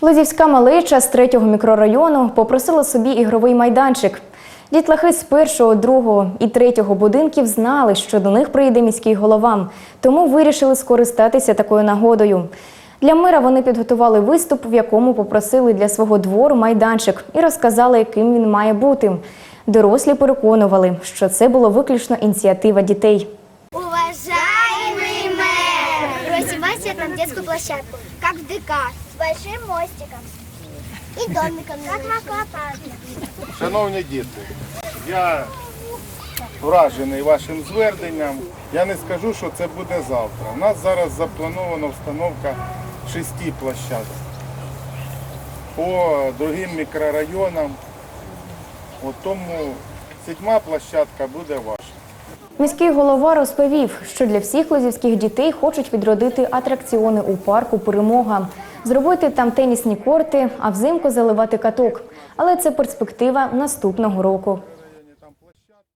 Лозівська малеча з третього мікрорайону попросила собі ігровий майданчик. Дітлахи з першого, другого і третього будинків знали, що до них прийде міський голова, тому вирішили скористатися такою нагодою. Для мера вони підготували виступ, в якому попросили для свого двору майданчик і розказали, яким він має бути. Дорослі переконували, що це було виключно ініціатива дітей. Просим вас снять нам детскую площадку, как в ДК, большим мостиком и домиком, как в. Шановні діти, я вражений вашим зверненням. Я не скажу, що це буде завтра. У нас зараз запланована встановка шести площадок по другим мікрорайонам. От тому сідьма площадка буде ваша. Міський голова розповів, що для всіх лозівських дітей хочуть відродити атракціони у парку Перемога, зробити там тенісні корти, а взимку заливати каток. Але це перспектива наступного року.